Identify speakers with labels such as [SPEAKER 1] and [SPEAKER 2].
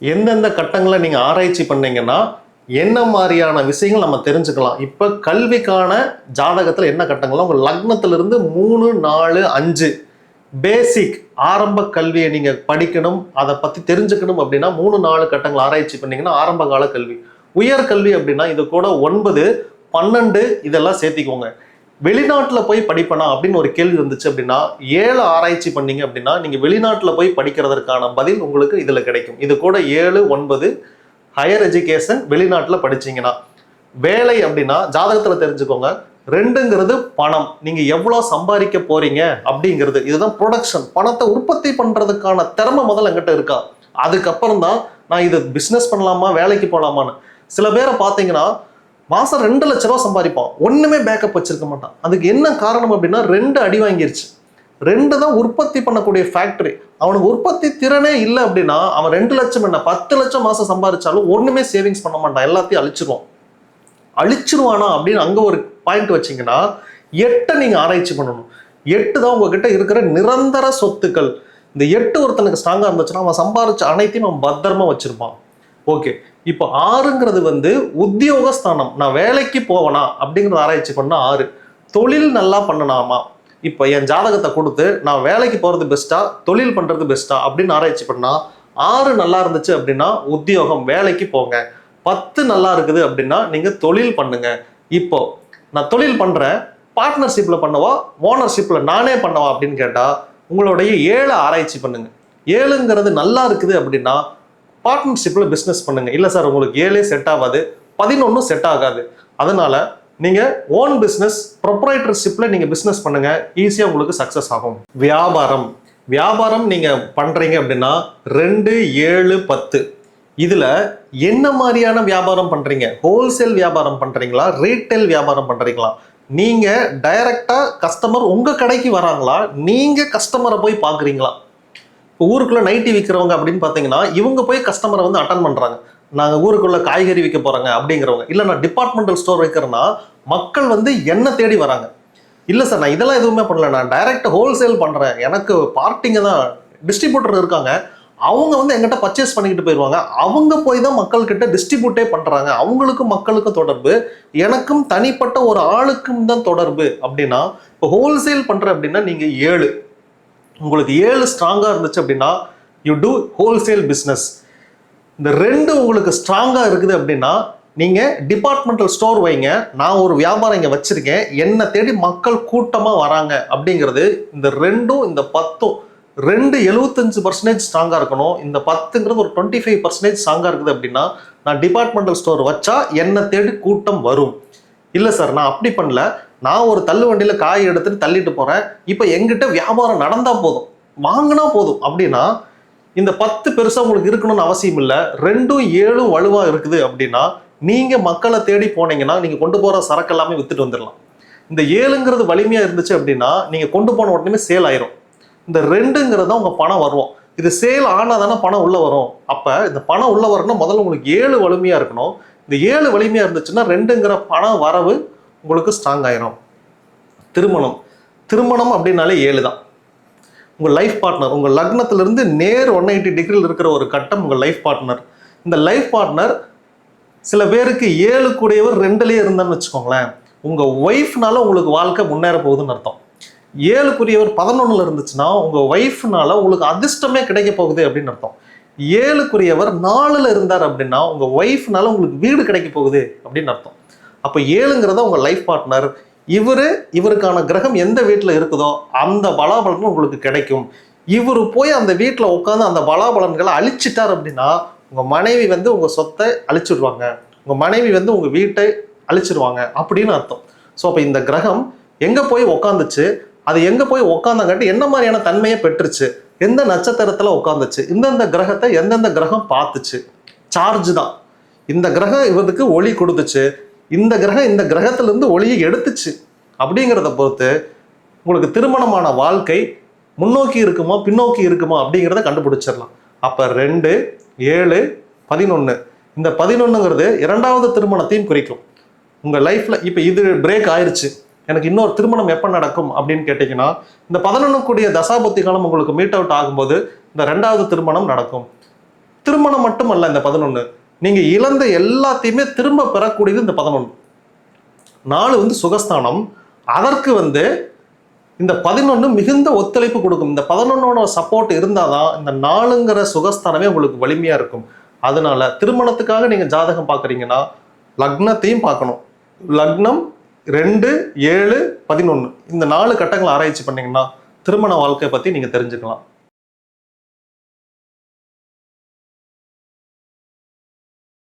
[SPEAKER 1] எந்தெந்த கட்டங்களை நீங்கள் ஆராய்ச்சி பண்ணீங்கன்னா என்ன மாதிரியான விஷயங்கள் நம்ம தெரிஞ்சுக்கலாம். இப்போ கல்விக்கான ஜாதகத்தில் என்ன கட்டங்கள்லாம் உங்கள் லக்னத்திலிருந்து மூணு நாலு அஞ்சு பேசிக் ஆரம்ப கல்வியை நீங்கள் படிக்கணும் அதை பற்றி தெரிஞ்சுக்கணும் அப்படின்னா மூணு நாலு கட்டங்கள் ஆராய்ச்சி பண்ணிங்கன்னா ஆரம்ப கால கல்வி. உயர் கல்வி அப்படின்னா இது கூட ஒன்பது பன்னெண்டு இதெல்லாம் சேர்த்திக்கோங்க. வெளிநாட்டில் போய் படிப்பனா அப்படின்னு ஒரு கேள்வி வந்துச்சு அப்படின்னா ஏழு ஆராய்ச்சி பண்ணீங்க அப்படின்னா நீங்கள் வெளிநாட்டில் போய் படிக்கிறதற்கான பதில் உங்களுக்கு இதில் கிடைக்கும். இது கூட ஏழு ஒன்பது ஹையர் எஜுகேஷன் வெளிநாட்டில் படிச்சீங்கன்னா வேலை அப்படின்னா ஜாதகத்தில் தெரிஞ்சுக்கோங்க ரெண்டுங்கிறது பணம். நீங்கள் எவ்வளோ சம்பாதிக்க போறீங்க அப்படிங்கிறது இதுதான் ப்ரொடக்ஷன் பணத்தை உற்பத்தி பண்ணுறதுக்கான திறமை முதல்ல எங்கிட்ட இருக்கா? அதுக்கப்புறம் தான் நான் இது பிஸ்னஸ் பண்ணலாமா வேலைக்கு போகலாமான்னு சில பேரை பார்த்தீங்கன்னா மாதம் ரெண்டு லட்ச ரூபா சம்பாதிப்பான். ஒன்றுமே பேக்கப் வச்சிருக்க மாட்டான். அதுக்கு என்ன காரணம் அப்படின்னா ரெண்டு அடி வாங்கிருச்சு. ரெண்டு தான் உற்பத்தி பண்ணக்கூடிய ஃபேக்டரி அவனுக்கு உற்பத்தி திறனே இல்லை அப்படின்னா அவன் ரெண்டு லட்சம் என்ன பத்து லட்சம் மாதம் சம்பாதிச்சாலும் ஒன்றுமே சேவிங்ஸ் பண்ண மாட்டான். எல்லாத்தையும் அழிச்சிருவான். அழிச்சிருவானா அப்படின்னு அங்கே ஒரு பாயிண்ட் வச்சீங்கன்னா எட்டை நீங்கள் ஆராய்ச்சி பண்ணணும். எட்டு தான் உங்ககிட்ட இருக்கிற நிரந்தர சொத்துக்கள். இந்த எட்டு ஒருத்தனுக்கு ஸ்ட்ராங்காக இருந்துச்சுன்னா அவன் சம்பாதிச்ச அனைத்தையும் அவன் பத்திரமா வச்சிருப்பான். ஓகே இப்போ ஆறுங்கிறது வந்து உத்தியோக ஸ்தானம் நான் வேலைக்கு போவனா? அப்படிங்கிறத ஆராய்ச்சி பண்ணால் ஆறு. தொழில் நல்லா பண்ணலாமா இப்போ என் ஜாதகத்தை கொடுத்து நான் வேலைக்கு போகிறது பெஸ்ட்டா தொழில் பண்ணுறது பெஸ்ட்டா அப்படின்னு ஆராய்ச்சி பண்ணால் ஆறு நல்லா இருந்துச்சு அப்படின்னா உத்தியோகம் வேலைக்கு போங்க. பத்து நல்லா இருக்குது அப்படின்னா நீங்கள் தொழில் பண்ணுங்க. இப்போ நான் தொழில் பண்ணுறேன் பார்ட்னர்ஷிப்பில் பண்ணவா? ஓனர்ஷிப்பில் நானே பண்ணவா? அப்படின்னு கேட்டால் உங்களுடைய ஏழை ஆராய்ச்சி பண்ணுங்க. ஏழுங்கிறது நல்லா இருக்குது அப்படின்னா பார்ட்னர்ஷிப்பில் பிஸ்னஸ் பண்ணுங்கள் இல்லை சார் உங்களுக்கு ஏழே செட் ஆகாது பதினொன்றும் செட் ஆகாது. அதனால நீங்கள் ஓன் பிஸ்னஸ் ப்ரொப்ரைட்டர்ஷிப்பில் நீங்கள் பிஸ்னஸ் பண்ணுங்கள் ஈஸியாக உங்களுக்கு சக்ஸஸ் ஆகும். வியாபாரம். வியாபாரம் நீங்கள் பண்ணுறீங்க அப்படின்னா ரெண்டு ஏழு பத்து. இதில் என்ன மாதிரியான வியாபாரம் பண்ணுறீங்க ஹோல்சேல் வியாபாரம் பண்ணுறீங்களா ரீட்டைல் வியாபாரம் பண்ணுறீங்களா நீங்கள் டைரக்டா கஸ்டமர் உங்கள் கடைக்கு வராங்களா? நீங்கள் கஸ்டமரை போய் பார்க்குறீங்களா? இப்போ ஊருக்குள்ளே நைட்டி விற்கிறவங்க அப்படின்னு பார்த்தீங்கன்னா இவங்க போய் கஸ்டமரை வந்து அட்டன் பண்ணுறாங்க நாங்கள் ஊருக்குள்ளே காய்கறி விற்க போகிறாங்க அப்படிங்கிறவங்க. இல்லை நான் டிபார்ட்மெண்டல் ஸ்டோர் வைக்கிறேன்னா மக்கள் வந்து என்ன தேடி வராங்க. இல்லை சார் நான் இதெல்லாம் எதுவுமே பண்ணல. நான் டைரக்ட் ஹோல்சேல் பண்ணுறேன் எனக்கு பார்ட்டிங்க தான் டிஸ்ட்ரிபியூட்டர் இருக்காங்க. அவங்க வந்து எங்கிட்ட பர்ச்சேஸ் பண்ணிக்கிட்டு போயிடுவாங்க அவங்க போய் தான் மக்கள்கிட்ட டிஸ்ட்ரிபியூட்டே பண்ணுறாங்க அவங்களுக்கும் மக்களுக்கும் தொடர்பு. எனக்கும் தனிப்பட்ட ஒரு ஆளுக்கும் தான் தொடர்பு. அப்படின்னா இப்போ ஹோல்சேல் பண்ணுற அப்படின்னா நீங்கள் ஏழு. உங்களுக்கு ஏழு ஸ்ட்ராங்காக இருந்துச்சு அப்படின்னா யூ டூ ஹோல்சேல் பிஸ்னஸ் இந்த ரெண்டு உங்களுக்கு ஸ்ட்ராங்காக இருக்குது அப்படின்னா நீங்கள் டிபார்ட்மெண்டல் ஸ்டோர் வைங்க. நான் ஒரு வியாபாரம் இங்கே வச்சுருக்கேன். என்னை தேடி மக்கள் கூட்டமாக வராங்க அப்படிங்கிறது இந்த ரெண்டும் இந்த பத்தும் ரெண்டு எழுபத்தஞ்சு பர்சன்டேஜ் ஸ்ட்ராங்காக இருக்கணும். இந்த பத்துங்கிறது ஒரு டுவெண்ட்டி ஃபைவ் பர்சன்டேஜ் ஸ்ட்ராங்காக இருக்குது அப்படின்னா நான் டிபார்ட்மெண்டல் ஸ்டோர் வச்சா என்னை தேடி கூட்டம் வரும். இல்லை சார் நான் அப்படி பண்ணல. நான் ஒரு தள்ளு வண்டியில் காய் எடுத்துட்டு தள்ளிட்டு போகிறேன் இப்போ எங்கிட்ட வியாபாரம் நடந்தால் போதும். வாங்கினா போதும். அப்படின்னா இந்த பத்து பெருசாக உங்களுக்கு இருக்கணும்னு அவசியம் இல்லை. ரெண்டும் ஏழும் வலுவாக இருக்குது அப்படின்னா நீங்கள் மக்களை தேடி போனீங்கன்னா நீங்கள் கொண்டு போகிற சரக்கு எல்லாமே வித்துட்டு வந்துடலாம். இந்த ஏழுங்கிறது வலிமையாக இருந்துச்சு அப்படின்னா நீங்கள் கொண்டு போன உடனே சேல் ஆயிரும். இந்த ரெண்டுங்கிறது தான் உங்கள் பணம் வரும். இது சேல் ஆனால் தானே பணம் உள்ளே வரும். அப்போ இந்த பணம் உள்ளே வரணும்னா முதல்ல உங்களுக்கு ஏழு வலிமையாக இருக்கணும். இந்த ஏழு வலிமையாக இருந்துச்சுன்னா ரெண்டுங்கிற பணம் வரவு உங்களுக்கு ஸ்ட்ராங் ஆயிரும். திருமணம். திருமணம் அப்படின்னாலே ஏழு தான் உங்கள் லைஃப் பார்ட்னர் உங்கள் லக்னத்திலிருந்து நேர் ஒன் எயிட்டி டிகிரியில் இருக்கிற ஒரு கட்டம் உங்கள் லைஃப் பார்ட்னர் இந்த லைஃப் பார்ட்னர் சில பேருக்கு ஏழு கூடியவர் ரெண்டுலேயே இருந்தான்னு வச்சுக்கோங்களேன். உங்கள் ஒய்ஃப்னால உங்களுக்கு வாழ்க்கை முன்னேற போகுதுன்னு அர்த்தம். ஏழுக்குரியவர் பதினொன்றில் இருந்துச்சுன்னா உங்கள் ஒய்ஃப்னால உங்களுக்கு அதிர்ஷ்டமே கிடைக்க போகுது அப்படின்னு அர்த்தம். ஏழுக்குரியவர் நாலுல இருந்தார் அப்படின்னா உங்க ஒய்ஃப்னால உங்களுக்கு வீடு கிடைக்க போகுது அப்படின்னு அர்த்தம். அப்ப ஏழுங்கிறத உங்க லைஃப் பார்ட்னர் இவரு இவருக்கான கிரகம் எந்த வீட்டில் இருக்குதோ அந்த பலாபலனும் உங்களுக்கு கிடைக்கும். இவர் போய் அந்த வீட்டில் உட்காந்து அந்த பலாபலன்களை அழிச்சிட்டார் அப்படின்னா உங்க மனைவி வந்து உங்க சொத்தை அழிச்சிடுவாங்க உங்க மனைவி வந்து உங்க வீட்டை அழிச்சிடுவாங்க அப்படின்னு அர்த்தம். ஸோ அப்போ இந்த கிரகம் எங்க போய் உக்காந்துச்சு? அது எங்க போய் உக்காந்தாங்கட்டு என்ன மாதிரியான தன்மையை பெற்றுச்சு? எந்த நட்சத்திரத்தில் உட்காந்துச்சு? இந்தந்த கிரகத்தை எந்தெந்த கிரகம் பார்த்துச்சு? சார்ஜ் தான். இந்த கிரகம் இவருக்கு ஒளி கொடுத்துச்சு. இந்த கிரகம் இந்த கிரகத்திலேருந்து ஒளியை எடுத்துச்சு. அப்படிங்கிறத பொறுத்து உங்களுக்கு திருமணமான வாழ்க்கை முன்னோக்கி இருக்குமா பின்னோக்கி இருக்குமா அப்படிங்கிறத கண்டுபிடிச்சிடலாம். அப்போ ரெண்டு ஏழு பதினொன்று இந்த பதினொன்றுங்கிறது இரண்டாவது திருமணத்தையும் குறிக்கும். உங்கள் லைஃப்பில் இப்போ இது பிரேக் ஆயிடுச்சு எனக்கு இன்னொரு திருமணம் எப்போ நடக்கும் அப்படின்னு கேட்டிங்கன்னா இந்த பதினொன்றுக்குரிய தசாபத்தி காலம் உங்களுக்கு மீட் அவுட் ஆகும்போது இந்த ரெண்டாவது திருமணம் நடக்கும். திருமணம் மட்டும் அல்ல இந்த பதினொன்று நீங்கள் இழந்த எல்லாத்தையுமே திரும்ப பெறக்கூடியது இந்த பதினொன்று நாலு வந்து சுகஸ்தானம். அதற்கு வந்து இந்த பதினொன்று மிகுந்த ஒத்துழைப்பு கொடுக்கும். இந்த பதினொன்னோட சப்போர்ட் இருந்தால் தான் இந்த நாலுங்கிற சுகஸ்தானமே உங்களுக்கு வலிமையாக இருக்கும். அதனால திருமணத்துக்காக நீங்கள் ஜாதகம் பார்க்குறீங்கன்னா லக்னத்தையும் பார்க்கணும். லக்னம் ரெண்டு ஏழு பதினொன்று இந்த நாலு கட்டங்களை ஆராய்ச்சி பண்ணிங்கன்னா திருமண வாழ்க்கையை பற்றி நீங்கள் தெரிஞ்சுக்கலாம்.